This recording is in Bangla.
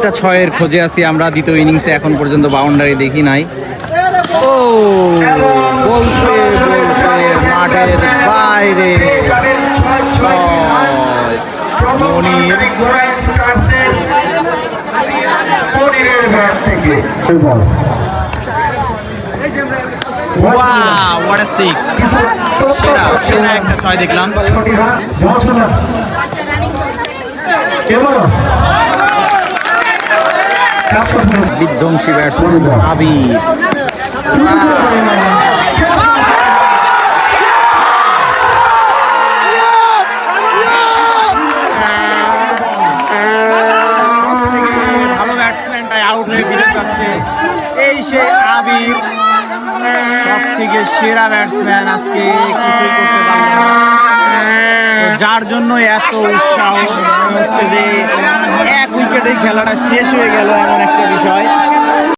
একটা ছয়ের খোঁজে আছি আমরা দ্বিতীয় ইনিংসে এখন পর্যন্ত বাউন্ডারি দেখি নাই। ও বলতে বলতে মাঠের বাইরে সেরা সেরা একটা ছয় দেখলাম। বিধ্বংসী ব্যাটসম্যান সেরা ব্যাটসম্যান আজকে কিছুই করতে। তো যার জন্য এত উৎসাহ হচ্ছে যে এক উইকেটে খেলাটা শেষ হয়ে গেল এমন একটা বিষয়।